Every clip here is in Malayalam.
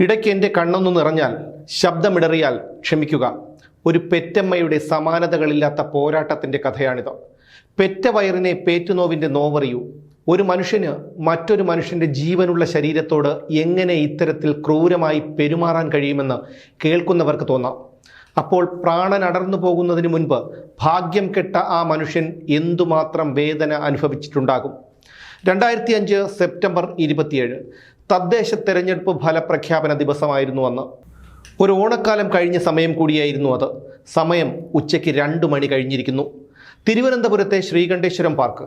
ഇടയ്ക്ക് എന്റെ കണ്ണൊന്നു നിറഞ്ഞാൽ ശബ്ദമിടറിയാൽ ക്ഷമിക്കുക. ഒരു പെറ്റമ്മയുടെ സമാനതകളില്ലാത്ത പോരാട്ടത്തിന്റെ കഥയാണിത്. പെറ്റ വയറിനെ പേറ്റുനോവിന്റെ നോവറിയൂ. ഒരു മനുഷ്യന് മറ്റൊരു മനുഷ്യന്റെ ജീവനുള്ള ശരീരത്തോട് എങ്ങനെ ഇത്തരത്തിൽ ക്രൂരമായി പെരുമാറാൻ കഴിയുമെന്ന് കേൾക്കുന്നവർക്ക് തോന്നാം. അപ്പോൾ പ്രാണൻ അടർന്നു പോകുന്നതിന് മുൻപ് ഭാഗ്യം കെട്ട ആ മനുഷ്യൻ എന്തുമാത്രം വേദന അനുഭവിച്ചിട്ടുണ്ടാകും? രണ്ടായിരത്തി അഞ്ച് സെപ്റ്റംബർ ഇരുപത്തിയേഴ്. തദ്ദേശ തെരഞ്ഞെടുപ്പ് ഫലപ്രഖ്യാപന ദിവസമായിരുന്നു അന്ന്. ഒരു ഓണക്കാലം കഴിഞ്ഞ സമയം കൂടിയായിരുന്നു അത്. സമയം ഉച്ചയ്ക്ക് രണ്ട് മണി കഴിഞ്ഞിരിക്കുന്നു. തിരുവനന്തപുരത്തെ ശ്രീകണ്ഠേശ്വരം പാർക്ക്.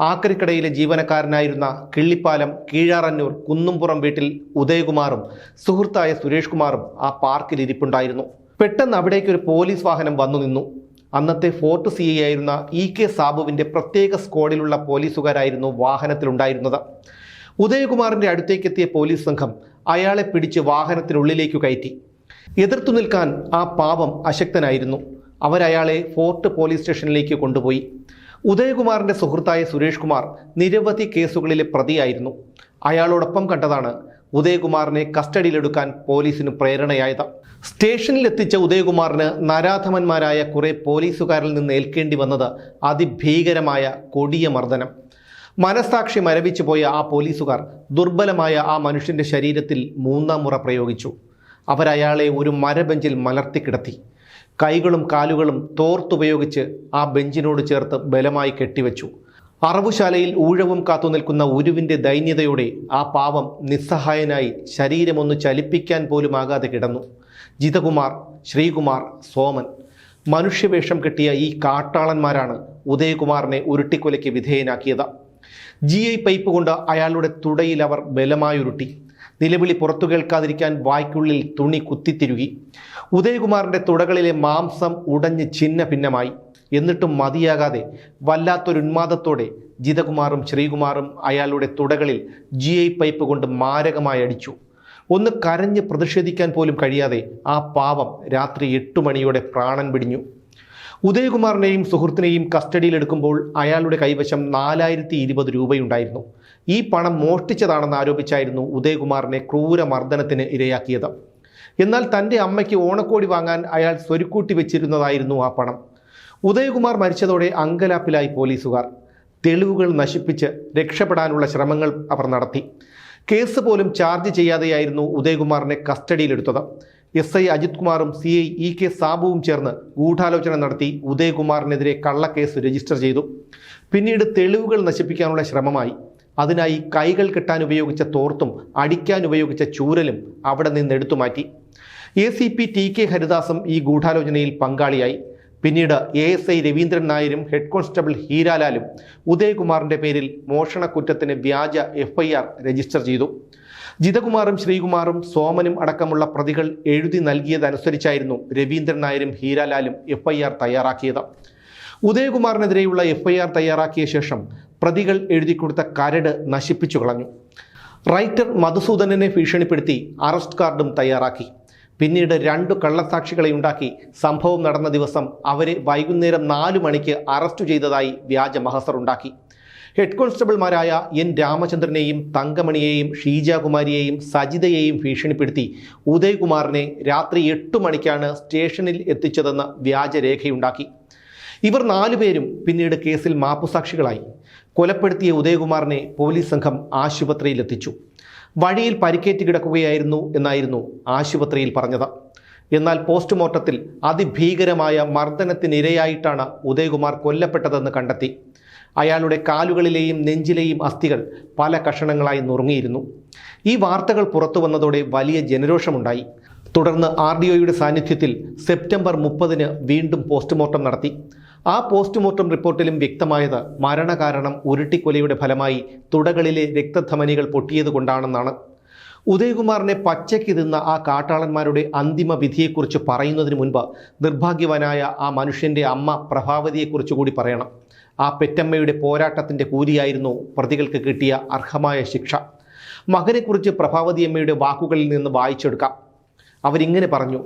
ആക്രിക്കടയിലെ ജീവനക്കാരനായിരുന്ന കിള്ളിപ്പാലം കീഴാറന്നൂർ കുന്നുംപുറം വീട്ടിൽ ഉദയകുമാറും സുഹൃത്തായ സുരേഷ് കുമാറും ആ പാർക്കിൽ ഇരിപ്പുണ്ടായിരുന്നു. പെട്ടെന്ന് അവിടേക്ക് ഒരു പോലീസ് വാഹനം വന്നു നിന്നു. അന്നത്തെ ഫോർട്ട് സി ഐ ആയിരുന്ന ഇ കെ സാബുവിന്റെ പ്രത്യേക സ്ക്വാഡിലുള്ള പോലീസുകാരായിരുന്നു വാഹനത്തിലുണ്ടായിരുന്നത്. ഉദയകുമാറിന്റെ അടുത്തേക്കെത്തിയ പോലീസ് സംഘം അയാളെ പിടിച്ച് വാഹനത്തിനുള്ളിലേക്ക് കയറ്റി. എതിർത്തു നിൽക്കാൻ ആ പാപം അശക്തനായിരുന്നു. അവരയാളെ ഫോർട്ട് പോലീസ് സ്റ്റേഷനിലേക്ക് കൊണ്ടുപോയി. ഉദയകുമാറിന്റെ സുഹൃത്തായ സുരേഷ് കുമാർ നിരവധി കേസുകളിലെ പ്രതിയായിരുന്നു. അയാളോടൊപ്പം കണ്ടതാണ് ഉദയകുമാറിനെ കസ്റ്റഡിയിലെടുക്കാൻ പോലീസിന് പ്രേരണയായത്. സ്റ്റേഷനിലെത്തിച്ച ഉദയകുമാറിന് നരാധമന്മാരായ കുറേ പോലീസുകാരിൽ നിന്ന് ഏൽക്കേണ്ടി വന്നത് അതിഭീകരമായ കൊടിയ മർദ്ദനം. മനസാക്ഷി മരവിച്ചു പോയ ആ പോലീസുകാർ ദുർബലമായ ആ മനുഷ്യന്റെ ശരീരത്തിൽ മൂന്നാം മുറ പ്രയോഗിച്ചു. അവരയാളെ ഒരു മരബെഞ്ചിൽ മലർത്തി കിടത്തി. കൈകളും കാലുകളും തോർത്തുപയോഗിച്ച് ആ ബെഞ്ചിനോട് ചേർത്ത് ബലമായി കെട്ടിവെച്ചു. അറവുശാലയിൽ ഊഴവും കാത്തു നിൽക്കുന്ന ഉരുവിന്റെ ദൈന്യതയോടെ ആ പാവം നിസ്സഹായനായി ശരീരമൊന്ന് ചലിപ്പിക്കാൻ പോലും ആകാതെ കിടന്നു. ജിതകുമാർ ശ്രീകുമാർ സോമൻ. മനുഷ്യവേഷം കെട്ടിയ ഈ കാട്ടാളന്മാരാണ് ഉദയകുമാറിനെ ഉരുട്ടിക്കൊലയ്ക്ക് വിധേയനാക്കിയത്. ജി ഐ പൈപ്പ് കൊണ്ട് അയാളുടെ തുടയിൽ അവർ ബലമായുരുട്ടി. നിലവിളി പുറത്തു കേൾക്കാതിരിക്കാൻ വായ്ക്കുള്ളിൽ തുണി കുത്തിത്തിരുകി. ഉദയകുമാറിന്റെ തുടകളിലെ മാംസം ഉടഞ്ഞ് ഛിന്ന ഭിന്നമായി എന്നിട്ടും മതിയാകാതെ വല്ലാത്തൊരു ഉന്മാദത്തോടെ ജിതകുമാറും ശ്രീകുമാറും അയാളുടെ തുടകളിൽ ജി ഐ പൈപ്പ് കൊണ്ട് മാരകമായി അടിച്ചു. ഒന്ന് കരഞ്ഞ് പ്രതിഷേധിക്കാൻ പോലും കഴിയാതെ ആ പാവം രാത്രി എട്ട് മണിയോടെ പ്രാണൻ പിടിഞ്ഞു. ഉദയകുമാറിനെയും സുഹൃത്തിനെയും കസ്റ്റഡിയിലെടുക്കുമ്പോൾ അയാളുടെ കൈവശം നാലായിരത്തി ഇരുപത് രൂപയുണ്ടായിരുന്നു. ഈ പണം മോഷ്ടിച്ചതാണെന്ന് ആരോപിച്ചായിരുന്നു ഉദയകുമാറിനെ ക്രൂരമർദ്ദനത്തിന് ഇരയാക്കിയത്. എന്നാൽ തന്റെ അമ്മയ്ക്ക് ഓണക്കോടി വാങ്ങാൻ അയാൾ സ്വരുക്കൂട്ടി വെച്ചിരുന്നതായിരുന്നു ആ പണം. ഉദയകുമാർ മരിച്ചതോടെ അങ്കലാപ്പിലായി പോലീസുകാർ. തെളിവുകൾ നശിപ്പിച്ച് രക്ഷപ്പെടാനുള്ള ശ്രമങ്ങൾ അവർ നടത്തി. കേസ് പോലും ചാർജ് ചെയ്യാതെയായിരുന്നു ഉദയകുമാറിനെ കസ്റ്റഡിയിലെടുത്തത്. എസ് ഐ അജിത് കുമാറും സി ഐ ഇ കെ സാബുവും ചേർന്ന് ഗൂഢാലോചന നടത്തി ഉദയകുമാറിനെതിരെ കള്ളക്കേസ് രജിസ്റ്റർ ചെയ്തു. പിന്നീട് തെളിവുകൾ നശിപ്പിക്കാനുള്ള ശ്രമമായി. അതിനായി കൈകൾ കെട്ടാൻ ഉപയോഗിച്ച തോർത്തും അടിക്കാൻ ഉപയോഗിച്ച ചൂരലും അവിടെ നിന്ന് എടുത്തു മാറ്റി. A C P T K ഹരിദാസും ഈ ഗൂഢാലോചനയിൽ പങ്കാളിയായി. പിന്നീട് എ എസ് ഐ രവീന്ദ്രൻ നായരും ഹെഡ് കോൺസ്റ്റബിൾ ഹീരാലാലും ഉദയകുമാറിന്റെ പേരിൽ മോഷണക്കുറ്റത്തിന് വ്യാജ എഫ് ഐ ആർ രജിസ്റ്റർ ചെയ്തു. ജിതകുമാറും ശ്രീകുമാറും സോമനും അടക്കമുള്ള പ്രതികൾ എഴുതി നൽകിയതനുസരിച്ചായിരുന്നു രവീന്ദ്രൻ നായരും ഹീരാലാലും എഫ് ഐ ആർ തയ്യാറാക്കിയത്. ഉദയകുമാറിനെതിരെയുള്ള എഫ് ഐ ആർ തയ്യാറാക്കിയ ശേഷം പ്രതികൾ എഴുതി കൊടുത്ത കരട് നശിപ്പിച്ചു കളഞ്ഞു. റൈറ്റർ മധുസൂദനനെ ഭീഷണിപ്പെടുത്തി അറസ്റ്റ് കാർഡും തയ്യാറാക്കി. പിന്നീട് രണ്ടു കള്ളസാക്ഷികളെ ഉണ്ടാക്കി സംഭവം നടന്ന ദിവസം അവരെ വൈകുന്നേരം നാലു മണിക്ക് അറസ്റ്റ് ചെയ്തതായി വ്യാജ മഹസർ ഉണ്ടാക്കി. ഹെഡ് കോൺസ്റ്റബിൾമാരായ എൻ രാമചന്ദ്രനെയും തങ്കമണിയെയും ഷീജാകുമാരിയെയും സജിതയെയും ഭീഷണിപ്പെടുത്തി. ഉദയകുമാറിനെ രാത്രി എട്ട് മണിക്കാണ് സ്റ്റേഷനിൽ എത്തിച്ചതെന്ന് വ്യാജരേഖയുണ്ടാക്കി. ഇവർ നാലുപേരും പിന്നീട് കേസിൽ മാപ്പുസാക്ഷികളായി. കൊലപ്പെടുത്തിയ ഉദയകുമാറിനെ പോലീസ് സംഘം ആശുപത്രിയിലെത്തിച്ചു. വഴിയിൽ പരിക്കേറ്റ് കിടക്കുകയായിരുന്നു എന്നായിരുന്നു ആശുപത്രിയിൽ പറഞ്ഞത്. എന്നാൽ പോസ്റ്റ്മോർട്ടത്തിൽ അതിഭീകരമായ മർദ്ദനത്തിനിരയായിട്ടാണ് ഉദയകുമാർ കൊല്ലപ്പെട്ടതെന്ന് കണ്ടെത്തി. അയാളുടെ കാലുകളിലെയും നെഞ്ചിലെയും അസ്ഥികൾ പല കഷണങ്ങളായി നുറുങ്ങിയിരുന്നു. ഈ വാർത്തകൾ പുറത്തു വന്നതോടെ വലിയ ജനരോഷമുണ്ടായി. തുടർന്ന് ആർ ഡി ഒയുടെ സാന്നിധ്യത്തിൽ സെപ്റ്റംബർ മുപ്പതിന് വീണ്ടും പോസ്റ്റ്മോർട്ടം നടത്തി. ആ പോസ്റ്റ്മോർട്ടം റിപ്പോർട്ടിലും വ്യക്തമായത് മരണകാരണം ഉരുട്ടിക്കൊലയുടെ ഫലമായി തുടകളിലെ രക്തധമനികൾ പൊട്ടിയതുകൊണ്ടാണെന്നാണ് ഉദയകുമാറിനെ പച്ചയ്ക്ക് തിന്ന ആ കാട്ടാളന്മാരുടെ അന്തിമ വിധിയെക്കുറിച്ച് പറയുന്നതിന് മുൻപ് നിർഭാഗ്യവാനായ ആ മനുഷ്യന്റെ അമ്മ പ്രഭാവതിയെക്കുറിച്ച് കൂടി പറയണം. ആ പെറ്റമ്മയുടെ പോരാട്ടത്തിന്റെ കൂലിയായിരുന്നു പ്രതികൾക്ക് കിട്ടിയ അർഹമായ ശിക്ഷ. മകനെക്കുറിച്ച് പ്രഭാവതി അമ്മയുടെ വാക്കുകളിൽ നിന്ന് വായിച്ചെടുക്കാം. അവരിങ്ങനെ പറഞ്ഞു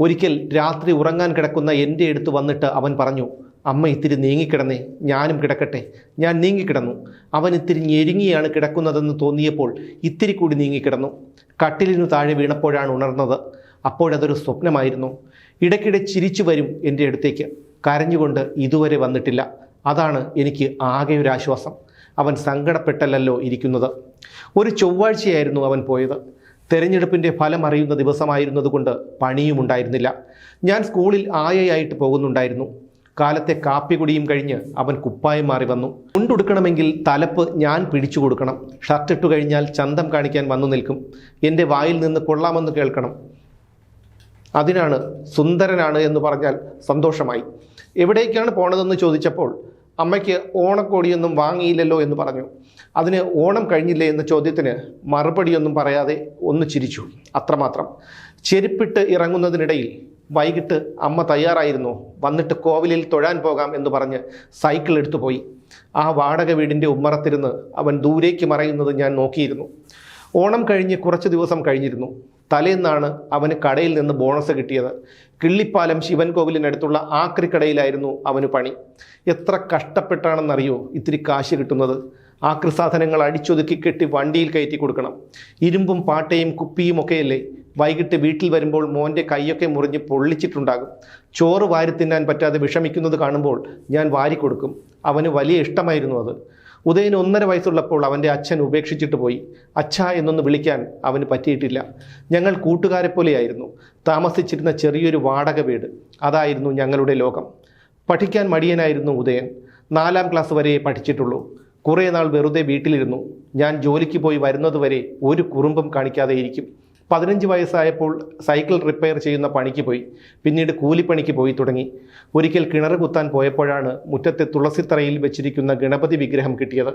ഒരിക്കൽ രാത്രി ഉറങ്ങാൻ കിടക്കുന്ന എന്റെ അടുത്ത് വന്നിട്ട് അവൻ പറഞ്ഞു അമ്മ ഇത്തിരി നീങ്ങിക്കിടന്നേ ഞാനും കിടക്കട്ടെ ഞാൻ നീങ്ങിക്കിടന്നു. അവൻ ഇത്തിരി ഞെരുങ്ങിയാണ് കിടക്കുന്നതെന്ന് തോന്നിയപ്പോൾ ഇത്തിരി കൂടി നീങ്ങിക്കിടന്നു. കട്ടിലിനു താഴെ വീണപ്പോഴാണ് ഉണർന്നത്. അപ്പോഴതൊരു സ്വപ്നമായിരുന്നു. ഇടയ്ക്കിടെ ചിരിച്ചു വരും എന്റെ അടുത്തേക്ക്. കരഞ്ഞുകൊണ്ട് ഇതുവരെ വന്നിട്ടില്ല. അതാണ് എനിക്ക് ആകെ ഒരു ആശ്വാസം. അവൻ സങ്കടപ്പെട്ടല്ലല്ലോ ഇരിക്കുന്നത്. ഒരു ചൊവ്വാഴ്ചയായിരുന്നു അവൻ പോയത്. തെരഞ്ഞെടുപ്പിന്റെ ഫലം അറിയുന്ന ദിവസമായിരുന്നതുകൊണ്ട് പണിയും ഉണ്ടായിരുന്നില്ല. ഞാൻ സ്കൂളിൽ ആയയായിട്ട് പോകുന്നുണ്ടായിരുന്നു. കാലത്തെ കാപ്പി കുടിയും കഴിഞ്ഞ് അവൻ കുപ്പായം മാറി വന്നു. കൊണ്ടുടുക്കണമെങ്കിൽ തലപ്പ് ഞാൻ പിടിച്ചു കൊടുക്കണം. ഷർട്ടിട്ടു കഴിഞ്ഞാൽ ചന്തം കാണിക്കാൻ വന്നു നിൽക്കും. എന്റെ വായിൽ നിന്ന് കൊള്ളാമെന്ന് കേൾക്കണം. അതിനാണ് സുന്ദരനാണ് എന്ന് പറഞ്ഞാൽ സന്തോഷമായി. എവിടേക്കാണ് പോണതെന്ന് ചോദിച്ചപ്പോൾ അമ്മയ്ക്ക് ഓണക്കോടിയൊന്നും വാങ്ങിയില്ലല്ലോ എന്ന് പറഞ്ഞു. അതിന് ഓണം കഴിഞ്ഞില്ലേ എന്ന ചോദ്യത്തിന് മറുപടിയൊന്നും പറയാതെ ഒന്ന് ചിരിച്ചു. അത്രമാത്രം. ചെരുപ്പിട്ട് ഇറങ്ങുന്നതിനിടയിൽ വൈകിട്ട് അമ്മ തയ്യാറായിരുന്നു. വന്നിട്ട് കോവിലിൽ തൊഴാൻ പോകാം എന്ന് പറഞ്ഞ് സൈക്കിൾ എടുത്തു പോയി. ആ വാടക വീടിന്റെ ഉമ്മറത്തിരുന്ന് അവൻ ദൂരേക്ക് മറയുന്നത് ഞാൻ നോക്കിയിരുന്നു. ഓണം കഴിഞ്ഞ് കുറച്ച് ദിവസം കഴിഞ്ഞിരുന്നു. തലേന്നാണ് അവന് കടയിൽ നിന്ന് ബോണസ് കിട്ടിയത്. കിള്ളിപ്പാലം ശിവൻ കോവിലിനടുത്തുള്ള ആക്രിക്കടയിലായിരുന്നു അവന് പണി. എത്ര കഷ്ടപ്പെട്ടാണെന്നറിയോ ഇത്തിരി കാശ് കിട്ടുന്നത്. ആക്രി സാധനങ്ങൾ അടിച്ചൊതുക്കി കെട്ടി വണ്ടിയിൽ കയറ്റി കൊടുക്കണം. ഇരുമ്പും പാട്ടയും കുപ്പിയും ഒക്കെയല്ലേ? വൈകിട്ട് വീട്ടിൽ വരുമ്പോൾ മോന്റെ കൈയൊക്കെ മുറിഞ്ഞ് പൊള്ളിച്ചിട്ടുണ്ടാകും. ചോറ് വാരി തിന്നാൻ പറ്റാതെ വിഷമിക്കുന്നത് കാണുമ്പോൾ ഞാൻ വാരി കൊടുക്കും. അവന് വലിയ ഇഷ്ടമായിരുന്നു അത്. ഉദയന് ഒന്നര വയസ്സുള്ളപ്പോൾ അവന്റെ അച്ഛൻ ഉപേക്ഷിച്ചിട്ട് പോയി. അച്ഛ എന്നൊന്ന് വിളിക്കാൻ അവന് പറ്റിയിട്ടില്ല. ഞങ്ങൾ കൂട്ടുകാരെ പോലെയായിരുന്നു താമസിച്ചിരുന്ന ചെറിയൊരു വാടക വീട്. അതായിരുന്നു ഞങ്ങളുടെ ലോകം. പഠിക്കാൻ മടിയനായിരുന്നു ഉദയൻ. നാലാം ക്ലാസ് വരെ പഠിച്ചിട്ടുള്ളൂ. കുറേ നാൾ വെറുതെ വീട്ടിലിരുന്നു. ഞാൻ ജോലിക്ക് പോയി വരുന്നതുവരെ ഒരു കുറുമ്പും കാണിക്കാതെ ഇരിക്കും. പതിനഞ്ച് വയസ്സായപ്പോൾ സൈക്കിൾ റിപ്പയർ ചെയ്യുന്ന പണിക്ക് പോയി. പിന്നീട് കൂലിപ്പണിക്ക് പോയി തുടങ്ങി. ഒരിക്കൽ കിണർ കുത്താൻ പോയപ്പോഴാണ് മുറ്റത്തെ തുളസിത്തറയിൽ വെച്ചിരിക്കുന്ന ഗണപതി വിഗ്രഹം കിട്ടിയത്.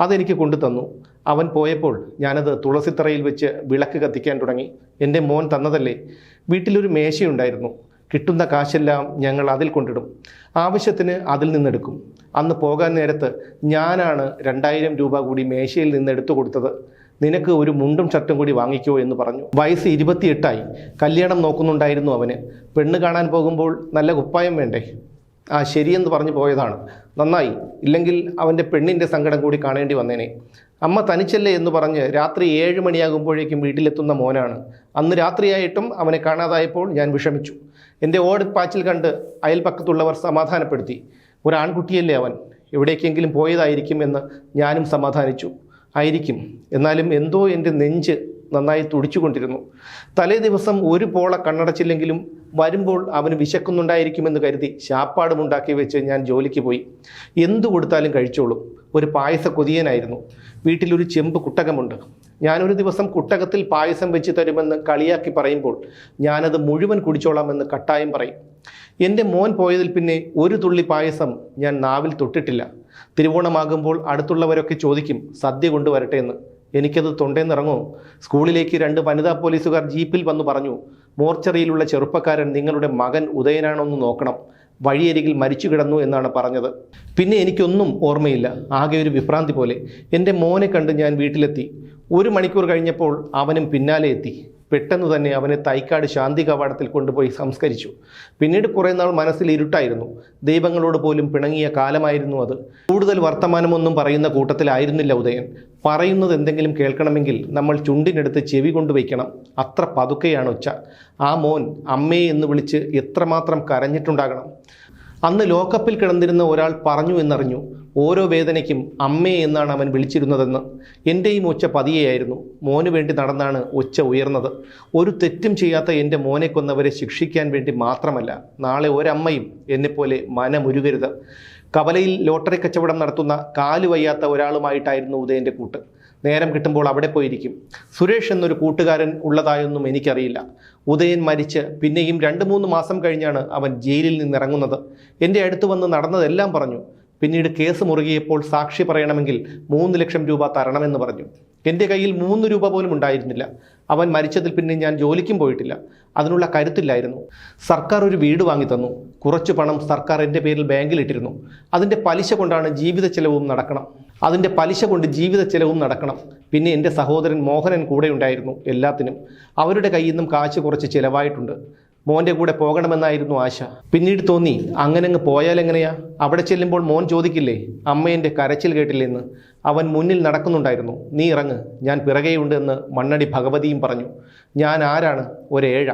അതെനിക്ക് കൊണ്ടുതന്നു അവൻ പോയപ്പോൾ ഞാനത് തുളസിത്തറയിൽ വെച്ച് വിളക്ക് കത്തിക്കാൻ തുടങ്ങി. എന്റെ മോൻ തന്നതല്ലേ? വീട്ടിലൊരു മേശയുണ്ടായിരുന്നു. കിട്ടുന്ന കാശെല്ലാം ഞങ്ങൾ അതിൽ കൊണ്ടിടും. ആവശ്യത്തിന് അതിൽ നിന്നെടുക്കും. അന്ന് പോകാൻ നേരത്ത് ഞാനാണ് രണ്ടായിരം രൂപ കൂടി മേശയിൽ നിന്ന് എടുത്തു കൊടുത്തത്. നിനക്ക് ഒരു മുണ്ടും ഷർട്ടും കൂടി വാങ്ങിക്കോ എന്ന് പറഞ്ഞു. വയസ്സ് ഇരുപത്തിയെട്ടായി. കല്യാണം നോക്കുന്നുണ്ടായിരുന്നു അവന്. പെണ്ണ് കാണാൻ പോകുമ്പോൾ നല്ല കുപ്പായം വേണ്ടേ? ആ ശരിയെന്ന് പറഞ്ഞു പോയതാണ്. നന്നായി. ഇല്ലെങ്കിൽ അവന്റെ പെണ്ണിന്റെ സങ്കടം കൂടി കാണേണ്ടി വന്നേനെ. അമ്മ തനിച്ചല്ലേ എന്ന് പറഞ്ഞ് രാത്രി ഏഴ് മണിയാകുമ്പോഴേക്കും വീട്ടിലെത്തുന്ന മോനാണ്. അന്ന് രാത്രിയായിട്ടും അവനെ കാണാതായപ്പോൾ ഞാൻ വിഷമിച്ചു. എന്റെ ഓട് ഓടിപ്പാച്ചിൽ കണ്ട് അയൽപ്പക്കത്തുള്ളവർ സമാധാനപ്പെടുത്തി. ഒരാൺകുട്ടിയല്ലേ അവൻ. എവിടേക്കെങ്കിലും പോയതായിരിക്കും എന്ന് ഞാനും സമാധാനിച്ചു. ആയിരിക്കും. എന്നാലും എന്തോ എന്റെ നെഞ്ച് നന്നായി തുടിച്ചുകൊണ്ടിരുന്നു. തലേ ദിവസം ഒരു പോള കണ്ണടച്ചില്ലെങ്കിലും വരുമ്പോൾ അവന് വിശക്കുന്നുണ്ടായിരിക്കുമെന്ന് കരുതി ശാപ്പാടുമുണ്ടാക്കി വെച്ച് ഞാൻ ജോലിക്ക് പോയി. എന്തു കൊടുത്താലും കഴിച്ചോളും. ഒരു പായസ കൊതിയനായിരുന്നു. വീട്ടിലൊരു ചെമ്പ് കുട്ടകമുണ്ട്. ഞാനൊരു ദിവസം കുട്ടകത്തിൽ പായസം വെച്ച് തരുമെന്ന് കളിയാക്കി പറയുമ്പോൾ ഞാനത് മുഴുവൻ കുടിച്ചോളാമെന്ന് കട്ടായം പറയും. എന്റെ മോൻ പോയതിൽ പിന്നെ ഒരു തുള്ളി പായസം ഞാൻ നാവിൽ തൊട്ടിട്ടില്ല. തിരുവോണമാകുമ്പോൾ അടുത്തുള്ളവരൊക്കെ ചോദിക്കും സദ്യ കൊണ്ടുവരട്ടെ എന്ന്. എനിക്കത് തൊണ്ടേന്നിറങ്ങോ. സ്കൂളിലേക്ക് രണ്ട് വനിതാ പോലീസുകാർ ജീപ്പിൽ വന്നു പറഞ്ഞു മോർച്ചറിയിലുള്ള ചെറുപ്പക്കാരൻ നിങ്ങളുടെ മകൻ ഉദയനാണോന്ന് നോക്കണം. വഴിയരികിൽ മരിച്ചു കിടന്നു എന്നാണ് പറഞ്ഞത്. പിന്നെ എനിക്കൊന്നും ഓർമ്മയില്ല. ആകെ ഒരു വിഭ്രാന്തി പോലെ. എന്റെ മോനെ കണ്ട് ഞാൻ വീട്ടിലെത്തി. ഒരു മണിക്കൂർ കഴിഞ്ഞപ്പോൾ അവനും പിന്നാലെ എത്തി. പെട്ടെന്ന് തന്നെ അവനെ തൈക്കാട് ശാന്തി കവാടത്തിൽ കൊണ്ടുപോയി സംസ്കരിച്ചു. പിന്നീട് കുറേ നാൾ മനസ്സിൽ ഇരുട്ടായിരുന്നു. ദൈവങ്ങളോട് പോലും പിണങ്ങിയ കാലമായിരുന്നു അത്. കൂടുതൽ വർത്തമാനമൊന്നും പറയുന്ന കൂട്ടത്തിലായിരുന്നില്ല ഉദയൻ. പറയുന്നത് എന്തെങ്കിലും കേൾക്കണമെങ്കിൽ നമ്മൾ ചുണ്ടിനെടുത്ത് ചെവി കൊണ്ടുവയ്ക്കണം. അത്ര പതുക്കെയാണ് ഉച്ച ആ മോൻ അമ്മയെ എന്ന് വിളിച്ച് എത്രമാത്രം കരഞ്ഞിട്ടുണ്ടാകണം. അന്ന് ലോക്കപ്പിൽ കിടന്നിരുന്ന ഒരാൾ പറഞ്ഞു എന്നറിഞ്ഞു. ഓരോ വേദനയ്ക്കും അമ്മേ എന്നാണ് അവൻ വിളിച്ചിരുന്നതെന്ന്. എന്റെയും ഒച്ച പതിയെയായിരുന്നു. മോന് വേണ്ടി നടന്നാണ് ഒച്ച ഉയർന്നത്. ഒരു തെറ്റും ചെയ്യാത്ത എന്റെ മോനെ കൊന്നവരെ ശിക്ഷിക്കാൻ വേണ്ടി മാത്രമല്ല നാളെ ഒരമ്മയും എന്നെപ്പോലെ മനമുരുകരുത്. കവലയിൽ ലോട്ടറി കച്ചവടം നടത്തുന്ന കാൽ വയ്യാത്ത ഒരാളുമായിട്ടായിരുന്നു ഉദയന്റെ കൂട്ട്. നേരം കിട്ടുമ്പോൾ അവിടെ പോയിരിക്കും. സുരേഷ് എന്നൊരു കൂട്ടുകാരൻ ഉള്ളതായൊന്നും എനിക്കറിയില്ല. ഉദയൻ മരിച്ച് പിന്നെയും രണ്ട് മൂന്ന് മാസം കഴിഞ്ഞാണ് അവൻ ജയിലിൽ നിന്നിറങ്ങുന്നത്. എന്റെ അടുത്ത് വന്ന് നടന്നതെല്ലാം പറഞ്ഞു. പിന്നീട് കേസ് മുറുകിയപ്പോൾ സാക്ഷി പറയണമെങ്കിൽ മൂന്ന് ലക്ഷം രൂപ തരണമെന്ന് പറഞ്ഞു. എന്റെ കയ്യിൽ മൂന്ന് രൂപ പോലും ഉണ്ടായിരുന്നില്ല. അവൻ മരിച്ചതിൽ പിന്നെ ഞാൻ ജോലിക്കും പോയിട്ടില്ല. അതിനുള്ള കരുത്തില്ലായിരുന്നു. സർക്കാർ ഒരു വീട് വാങ്ങി തന്നു. കുറച്ച് പണം സർക്കാർ എന്റെ പേരിൽ ബാങ്കിലിട്ടിരുന്നു. അതിന്റെ പലിശ കൊണ്ടാണ് ജീവിത ചെലവും നടക്കണം. അതിന്റെ പലിശ കൊണ്ട് ജീവിത ചെലവും നടക്കണം. പിന്നെ എന്റെ സഹോദരൻ മോഹനൻ കൂടെ ഉണ്ടായിരുന്നു എല്ലാത്തിനും. അവരുടെ കയ്യിൽ നിന്നും കാശ് കുറച്ച് ചിലവായിട്ടുണ്ട്. മോന്റെ കൂടെ പോകണമെന്നായിരുന്നു ആശ. പിന്നീട് തോന്നി അങ്ങനെ അങ്ങ് പോയാൽ എങ്ങനെയാ? അവിടെ ചെല്ലുമ്പോൾ മോൻ ചോദിക്കില്ലേ അമ്മേന്റെ കരച്ചിൽ കേട്ടില്ലെന്ന്. അവൻ മുന്നിൽ നടക്കുന്നുണ്ടായിരുന്നു നീ ഇറങ്ങ് ഞാൻ പിറകെയുണ്ട് എന്ന് മണ്ണടി ഭഗവതിയും പറഞ്ഞു. ഞാൻ ആരാണ്? ഒരേഴ.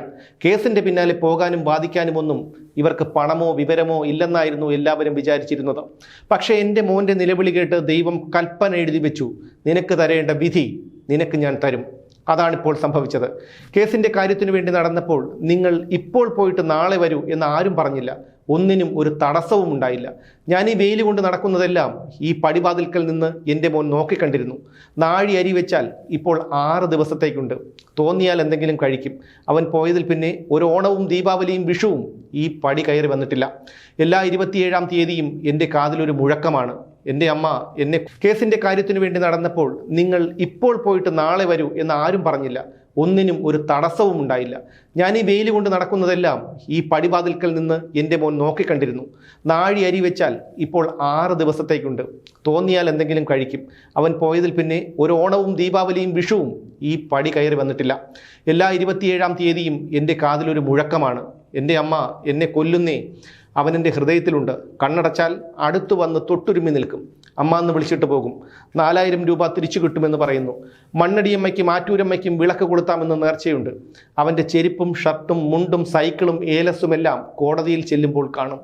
കേസിന്റെ പിന്നാലെ പോകാനും വാദിക്കാനും ഒന്നും ഇവർക്ക് പണമോ വിവരമോ ഇല്ലെന്നായിരുന്നു എല്ലാവരും വിചാരിച്ചിരുന്നത്. പക്ഷേ എന്റെ മോന്റെ നിലവിളി കേട്ട് ദൈവം കൽപ്പന എഴുതി വെച്ചു. നിനക്ക് തരേണ്ട വിധി നിനക്ക് ഞാൻ തരും. അതാണിപ്പോൾ സംഭവിച്ചത്. കേസിന്റെ കാര്യത്തിനു വേണ്ടി നടന്നപ്പോൾ നിങ്ങൾ ഇപ്പോൾ പോയിട്ട് നാളെ വരൂ എന്ന് ആരും പറഞ്ഞില്ല. ഒന്നിനും ഒരു തടസ്സവും ഉണ്ടായില്ല. ഞാൻ ഈ വെയിൽ കൊണ്ട് നടക്കുന്നതെല്ലാം ഈ പടിവാതിൽക്കൽ നിന്ന് എന്റെ മോൻ നോക്കിക്കണ്ടിരുന്നു. നാഴി അരി വെച്ചാൽ ഇപ്പോൾ ആറ് ദിവസത്തേക്കുണ്ട്. തോന്നിയാൽ എന്തെങ്കിലും കഴിക്കും. അവൻ പോയതിൽ പിന്നെ ഒരു ഓണവും ദീപാവലിയും വിഷുവും ഈ പടി കയറി വന്നിട്ടില്ല. എല്ലാ ഇരുപത്തിയേഴാം തീയതിയും എന്റെ കാതിലൊരു മുഴക്കമാണ്. എന്റെ അമ്മ എന്നെ കേസിന്റെ കാര്യത്തിനു വേണ്ടി നടന്നപ്പോൾ നിങ്ങൾ ഇപ്പോൾ പോയിട്ട് നാളെ വരൂ എന്ന് ആരും പറഞ്ഞില്ല. ഒന്നിനും ഒരു തടസ്സവും ഉണ്ടായില്ല. ഞാൻ ഈ വെയിൽ കൊണ്ട് നടക്കുന്നതെല്ലാം ഈ പടിവാതിൽക്കൽ നിന്ന് എന്റെ മോൻ നോക്കിക്കണ്ടിരുന്നു. നാഴി അരി വെച്ചാൽ ഇപ്പോൾ ആറ് ദിവസത്തേക്കുണ്ട്. തോന്നിയാൽ എന്തെങ്കിലും കഴിക്കും. അവൻ പോയതിൽ പിന്നെ ഒരു ഓണവും ദീപാവലിയും വിഷുവും ഈ പടി കയറി വന്നിട്ടില്ല. എല്ലാ ഇരുപത്തിയേഴാം തീയതിയും എന്റെ കാതിലൊരു മുഴക്കമാണ്. എന്റെ അമ്മ എന്നെ കൊല്ലുന്നേ. അവൻ എന്റെ ഹൃദയത്തിലുണ്ട്. കണ്ണടച്ചാൽ അടുത്തു വന്ന് തൊട്ടുരുമി നിൽക്കും. അമ്മ എന്ന് വിളിച്ചിട്ട് പോകും. നാലായിരം രൂപ തിരിച്ചു കിട്ടുമെന്ന് പറയുന്നു. മണ്ണടിയമ്മയ്ക്കും ആറ്റൂരമ്മയ്ക്കും വിളക്ക് കൊടുത്താമെന്ന് നേർച്ചയുണ്ട്. അവന്റെ ചെരുപ്പും ഷർട്ടും മുണ്ടും സൈക്കിളും ഏലസുമെല്ലാം കോടതിയിൽ ചെല്ലുമ്പോൾ കാണും.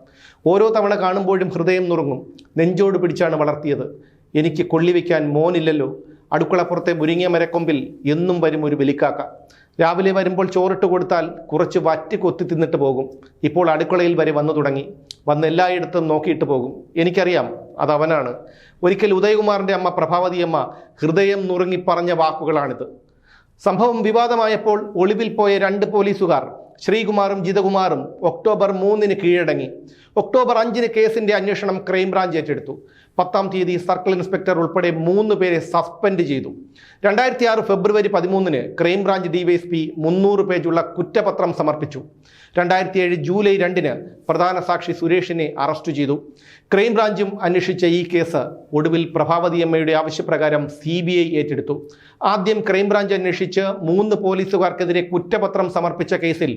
ഓരോ തവണ കാണുമ്പോഴും ഹൃദയം നുറുങ്ങും. നെഞ്ചോട് പിടിച്ചാണ് വളർത്തിയത്. എനിക്ക് കൊള്ളിവെക്കാൻ മോനില്ലല്ലോ. അടുക്കളപ്പുറത്തെ മുരിങ്ങിയ മരക്കൊമ്പിൽ എന്നും വരും ഒരു ബലിക്കാക്ക. രാവിലെ വരുമ്പോൾ ചോറിട്ട് കൊടുത്താൽ കുറച്ച് വറ്റി കൊത്തി തിന്നിട്ട് പോകും. ഇപ്പോൾ അടുക്കളയിൽ വരെ വന്നു തുടങ്ങി. വന്ന് എല്ലായിടത്തും നോക്കിയിട്ട് പോകും. എനിക്കറിയാം അത് അവനാണ്. ഒരിക്കൽ ഉദയകുമാറിന്റെ അമ്മ പ്രഭാവതിയമ്മ ഹൃദയം നുറുങ്ങി പറഞ്ഞ വാക്കുകളാണിത്. സംഭവം വിവാദമായപ്പോൾ ഒളിവിൽ പോയ രണ്ട് പോലീസുകാർ ശ്രീകുമാറും ജിതകുമാറും ഒക്ടോബർ മൂന്നിന് കീഴടങ്ങി. ഒക്ടോബർ അഞ്ചിന് കേസിന്റെ അന്വേഷണം ക്രൈംബ്രാഞ്ച് ഏറ്റെടുത്തു. പത്താം തീയതി സർക്കിൾ ഇൻസ്പെക്ടർ ഉൾപ്പെടെ മൂന്ന് പേരെ സസ്പെൻഡ് ചെയ്തു. രണ്ടായിരത്തി ആറ് ഫെബ്രുവരി പതിമൂന്നിന് ക്രൈംബ്രാഞ്ച് ഡിവൈഎസ്പി മുന്നൂറ് പേജുള്ള കുറ്റപത്രം സമർപ്പിച്ചു. രണ്ടായിരത്തി ഏഴ് ജൂലൈ രണ്ടിന് പ്രധാന സാക്ഷി സുരേഷിനെ അറസ്റ്റ് ചെയ്തു. ക്രൈംബ്രാഞ്ചും അന്വേഷിച്ച ഈ കേസ് ഒടുവിൽ പ്രഭാവതിയമ്മയുടെ ആവശ്യപ്രകാരം സി ബി ഐ ഏറ്റെടുത്തു. ആദ്യം ക്രൈംബ്രാഞ്ച് അന്വേഷിച്ച് മൂന്ന് പോലീസുകാർക്കെതിരെ കുറ്റപത്രം സമർപ്പിച്ച കേസിൽ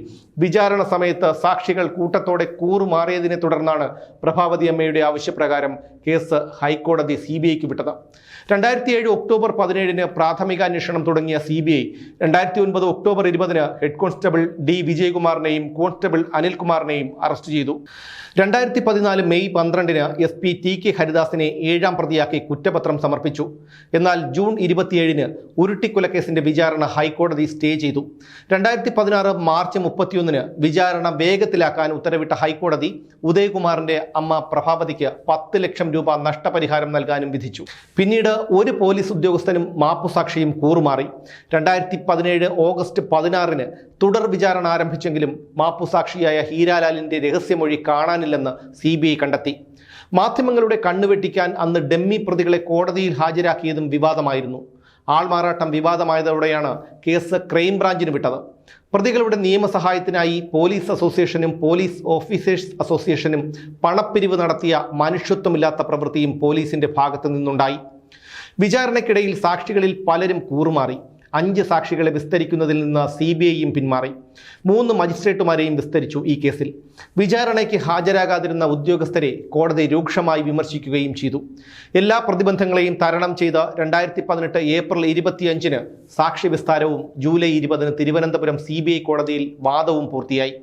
വിചാരണ സമയത്ത് സാക്ഷികൾ കൂട്ടത്തോടെ കൂറുമാറിയതിനെ തുടർന്നാണ് പ്രഭാവതിയമ്മയുടെ ആവശ്യപ്രകാരം കേസ് ഹൈക്കോടതി സി ബി ഐക്ക് വിട്ടത്. രണ്ടായിരത്തി ഏഴ് ഒക്ടോബർ പതിനേഴിന് പ്രാഥമിക അന്വേഷണം തുടങ്ങിയ സി ബി ഐ രണ്ടായിരത്തി ഒൻപത് ഒക്ടോബർ ഇരുപതിന് ഹെഡ് കോൺസ്റ്റബിൾ ഡി വിജയകുമാറിനെയും കോൺസ്റ്റബിൾ അനിൽകുമാറിനെയും അറസ്റ്റ് ചെയ്തു. രണ്ടായിരത്തി പതിനാല് മെയ് പന്ത്രണ്ടിന് എസ് പി ടി കെ ഹരിദാസിനെ ഏഴാം പ്രതിയാക്കി കുറ്റപത്രം സമർപ്പിച്ചു. എന്നാൽ ജൂൺ ഇരുപത്തിയേഴിന് ഉരുട്ടിക്കൊലക്കേസിന്റെ വിചാരണ ഹൈക്കോടതി സ്റ്റേ ചെയ്തു. രണ്ടായിരത്തി പതിനാറ് മാർച്ച് മുപ്പത്തിയൊന്നിന് വിചാരണ വേഗത്തിലാക്കാൻ ഉത്തരവിട്ട ഹൈക്കോടതി ഉദയകുമാറിന്റെ അമ്മ പ്രഭാപതിക്ക് പത്ത് ലക്ഷം രൂപ നഷ്ടപരിഹാരം നൽകാനും വിധിച്ചു. പിന്നീട് ഒരു പോലീസ് ഉദ്യോഗസ്ഥനും മാപ്പുസാക്ഷിയും കൂറുമാറി. രണ്ടായിരത്തി പതിനേഴ് ഓഗസ്റ്റ് പതിനാറിന് തുടർ വിചാരണ ആരംഭിച്ചെങ്കിലും മാപ്പുസാക്ഷിയായ ഹീരാലാലിന്റെ രഹസ്യമൊഴി കാണാനില്ലെന്ന് സി കണ്ടെത്തി. മാധ്യമങ്ങളുടെ കണ്ണുവെട്ടിക്കാൻ അന്ന് ഡെമ്മി പ്രതികളെ കോടതിയിൽ ഹാജരാക്കിയതും വിവാദമായിരുന്നു. ആൾമാറാട്ടം വിവാദമായതോടെയാണ് കേസ് ക്രൈംബ്രാഞ്ചിന് വിട്ടത്. പ്രതികളുടെ നിയമസഹായത്തിനായി പോലീസ് അസോസിയേഷനും പോലീസ് ഓഫീസേഴ്സ് അസോസിയേഷനും പണപ്പിരിവ് നടത്തിയ മനുഷ്യത്വമില്ലാത്ത പ്രവൃത്തിയും പോലീസിന്റെ ഭാഗത്തു നിന്നുണ്ടായി വിചാരണയ്ക്കിടയിൽ സാക്ഷികളിൽ പലരും കൂറുമാറി. അഞ്ച് സാക്ഷികളെ വിസ്തരിക്കുന്നതിൽ നിന്ന് സി ബി ഐയും പിന്മാറി. മൂന്ന് മജിസ്ട്രേറ്റുമാരെയും വിസ്തരിച്ചു ഈ കേസിൽ. വിചാരണയ്ക്ക് ഹാജരാകാതിരുന്ന ഉദ്യോഗസ്ഥരെ കോടതി രൂക്ഷമായി വിമർശിക്കുകയും ചെയ്തു. എല്ലാ പ്രതിബന്ധങ്ങളെയും തരണം ചെയ്ത് രണ്ടായിരത്തി പതിനെട്ട് ഏപ്രിൽ ഇരുപത്തിയഞ്ചിന് സാക്ഷി വിസ്താരവും ജൂലൈ ഇരുപതിന് തിരുവനന്തപുരം സി കോടതിയിൽ വാദവും പൂർത്തിയായി.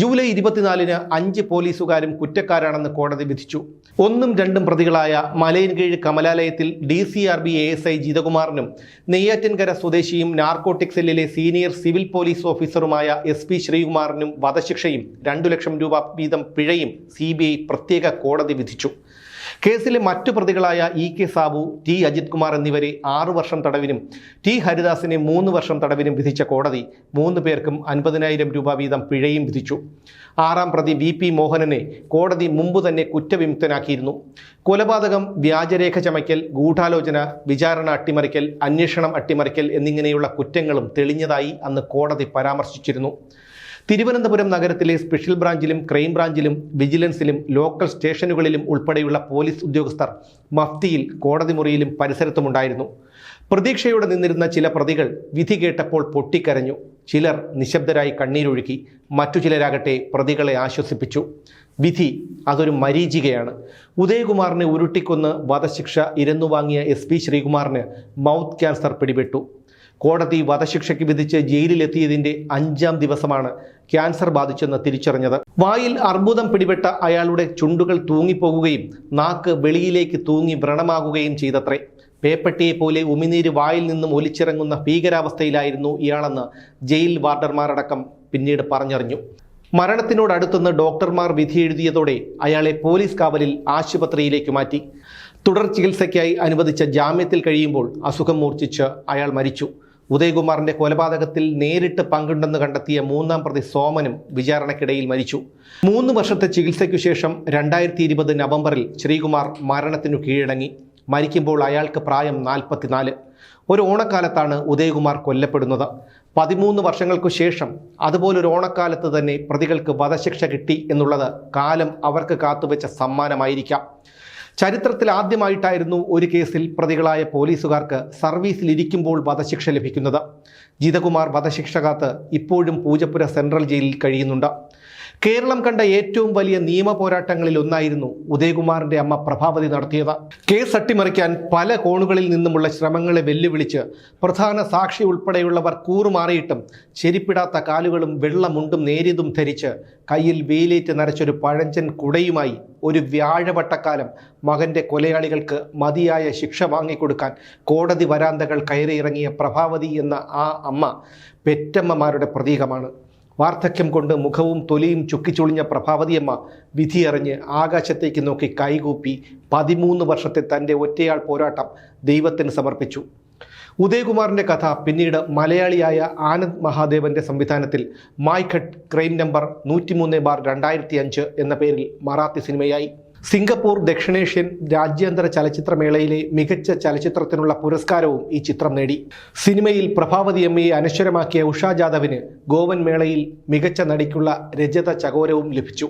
ജൂലൈ ഇരുപത്തിനാലിന് അഞ്ച് പോലീസുകാരും കുറ്റക്കാരാണെന്ന് കോടതി വിധിച്ചു. ഒന്നും രണ്ടും പ്രതികളായ Malayinkeezhu കമലാലയത്തിൽ D C R B A S I ജിതകുമാറിനും Neyyattinkara സ്വദേശിയും നാർക്കോട്ടിക് സെല്ലിലെ സീനിയർ സിവിൽ പോലീസ് ഓഫീസറുമായ എസ് പി ശ്രീകുമാറിനും വധശിക്ഷയും രണ്ടു ലക്ഷം രൂപ വീതം പിഴയും സി പ്രത്യേക കോടതി വിധിച്ചു. കേസിലെ മറ്റു പ്രതികളായ E K Sabu T Ajith Kumar എന്നിവരെ ആറു വർഷം തടവിനും ടി ഹരിദാസിനെ മൂന്ന് വർഷം തടവിനും വിധിച്ച കോടതി മൂന്ന് പേർക്കും അൻപതിനായിരം രൂപ വീതം പിഴയും വിധിച്ചു. ആറാം പ്രതി വി പി മോഹനനെ കോടതി മുമ്പ് തന്നെ കുറ്റവിമുക്തനാക്കിയിരുന്നു. കൊലപാതകം വ്യാജരേഖ ചമയ്ക്കൽ ഗൂഢാലോചന വിചാരണ അട്ടിമറിക്കൽ അന്വേഷണം അട്ടിമറിക്കൽ എന്നിങ്ങനെയുള്ള കുറ്റങ്ങളും തെളിഞ്ഞതായി അന്ന് കോടതി പരാമർശിച്ചിരുന്നു. തിരുവനന്തപുരം നഗരത്തിലെ സ്പെഷ്യൽ ബ്രാഞ്ചിലും ക്രൈംബ്രാഞ്ചിലും വിജിലൻസിലും ലോക്കൽ സ്റ്റേഷനുകളിലും ഉൾപ്പെടെയുള്ള പോലീസ് ഉദ്യോഗസ്ഥർ മഫ്തിയിൽ കോടതി മുറിയിലും പരിസരത്തുമുണ്ടായിരുന്നു. പ്രതീക്ഷയോടെ നിന്നിരുന്ന ചില പ്രതികൾ വിധി കേട്ടപ്പോൾ പൊട്ടിക്കരഞ്ഞു. ചിലർ നിശബ്ദരായി കണ്ണീരൊഴുക്കി മറ്റു ചിലരാകട്ടെ പ്രതികളെ ആശ്വസിപ്പിച്ചു. വിധി അതൊരു മരീചികയാണ്. ഉദയകുമാറിനെ ഉരുട്ടിക്കൊന്ന് വധശിക്ഷ ഇരന്നു വാങ്ങിയ എസ് പി ശ്രീകുമാറിന് മൗത്ത് ക്യാൻസർ പിടിപെട്ടു. കോടതി വധശിക്ഷയ്ക്ക് വിധിച്ച് ജയിലിലെത്തിയതിന്റെ അഞ്ചാം ദിവസമാണ് ക്യാൻസർ ബാധിച്ചെന്ന് തിരിച്ചറിഞ്ഞത്. വായിൽ അർബുദം പിടിപെട്ട അയാളുടെ ചുണ്ടുകൾ തൂങ്ങിപ്പോകുകയും നാക്ക് വെളിയിലേക്ക് തൂങ്ങി വ്രണമാകുകയും ചെയ്തത്രേ. പേപ്പട്ടിയെ പോലെ ഉമിനീര് വായിൽ നിന്നും ഒലിച്ചിറങ്ങുന്ന ഭീകരാവസ്ഥയിലായിരുന്നു ഇയാളെന്ന് ജയിൽ വാർഡർമാരടക്കം പിന്നീട് പറഞ്ഞറിഞ്ഞു. മരണത്തിനോടടുത്തുനിന്ന് ഡോക്ടർമാർ വിധി എഴുതിയതോടെ അയാളെ പോലീസ് കാവലിൽ ആശുപത്രിയിലേക്ക് മാറ്റി. തുടർ ചികിത്സയ്ക്കായി അനുവദിച്ച ജാമ്യത്തിൽ കഴിയുമ്പോൾ അസുഖം മൂർച്ഛിച്ച് അയാൾ മരിച്ചു. ഉദയകുമാറിന്റെ കൊലപാതകത്തിൽ നേരിട്ട് പങ്കുണ്ടെന്ന് കണ്ടെത്തിയ മൂന്നാം പ്രതി സോമനും വിചാരണയ്ക്കിടയിൽ മരിച്ചു. മൂന്ന് വർഷത്തെ ചികിത്സയ്ക്കു ശേഷം രണ്ടായിരത്തി ഇരുപത് നവംബറിൽ ശ്രീകുമാർ മരണത്തിനു കീഴടങ്ങി. മരിക്കുമ്പോൾ അയാൾക്ക് പ്രായം നാൽപ്പത്തിനാല്. ഒരു ഓണക്കാലത്താണ് ഉദയകുമാർ കൊല്ലപ്പെടുന്നത്. പതിമൂന്ന് വർഷങ്ങൾക്കു ശേഷം അതുപോലൊരു ഓണക്കാലത്ത് തന്നെ പ്രതികൾക്ക് വധശിക്ഷ കിട്ടി എന്നുള്ളത് കാലം അവർക്ക് കാത്തുവെച്ച സമ്മാനമായിരിക്കാം. ചരിത്രത്തിൽ ആദ്യമായിട്ടായിരുന്നു ഒരു കേസിൽ പ്രതികളായ പോലീസുകാർക്ക് സർവീസിലിരിക്കുമ്പോൾ വധശിക്ഷ ലഭിക്കുന്നത്. ജിതകുമാർ വധശിക്ഷ കാത്ത് ഇപ്പോഴും പൂജപ്പുര സെൻട്രൽ ജയിലിൽ കഴിയുന്നുണ്ട്. കേരളം കണ്ട ഏറ്റവും വലിയ നിയമ പോരാട്ടങ്ങളിൽ ഒന്നായിരുന്നു ഉദയകുമാറിന്റെ അമ്മ പ്രഭാവതി നടത്തിയത്. കേസ് അട്ടിമറിക്കാൻ പല കോണുകളിൽ നിന്നുമുള്ള ശ്രമങ്ങളെ വെല്ലുവിളിച്ച് പ്രധാന സാക്ഷി ഉൾപ്പെടെയുള്ളവർ കൂറുമാറിയിട്ടും ചെരിപ്പിടാത്ത കാലുകളും വെള്ളമുണ്ടും നേരിയതും ധരിച്ച് കയ്യിൽ വെയിലേറ്റ് നരച്ചൊരു പഴഞ്ചൻ കുടയുമായി ഒരു വ്യാഴവട്ടക്കാലം മകന്റെ കൊലയാളികൾക്ക് മതിയായ ശിക്ഷ വാങ്ങിക്കൊടുക്കാൻ കോടതി വരാന്തകൾ കയറിയിറങ്ങിയ പ്രഭാവതി എന്ന ആ അമ്മ പെറ്റമ്മമാരുടെ പ്രതീകമാണ്. വാർദ്ധക്യം കൊണ്ട് മുഖവും തൊലിയും ചുക്കിച്ചുളിഞ്ഞ പ്രഭാവതിയമ്മ വിധിയറിഞ്ഞ് ആകാശത്തേക്ക് നോക്കി കൈകൂപ്പി പതിമൂന്ന് വർഷത്തെ തന്റെ ഒറ്റയാൾ പോരാട്ടം ദൈവത്തിന് സമർപ്പിച്ചു. ഉദയകുമാറിന്റെ കഥ പിന്നീട് മലയാളിയായ ആനന്ദ് മഹാദേവന്റെ സംവിധാനത്തിൽ മായ്ഘട്ട് ക്രൈം നമ്പർ നൂറ്റിമൂന്ന് ബാർ രണ്ടായിരത്തി അഞ്ച് എന്ന പേരിൽ മറാത്തി സിനിമയായി. സിംഗപ്പൂർ ദക്ഷിണേഷ്യൻ രാജ്യാന്തര ചലച്ചിത്രമേളയിലെ മികച്ച ചലച്ചിത്രത്തിനുള്ള പുരസ്കാരവും ഈ ചിത്രം നേടി. സിനിമയിൽ പ്രഭാവതി അമ്മയെ അനശ്വരമാക്കിയ ഉഷാ ജാദവിന് ഗോവൻ മേളയിൽ മികച്ച നടിക്കുള്ള രജത ചകോരവും ലഭിച്ചു.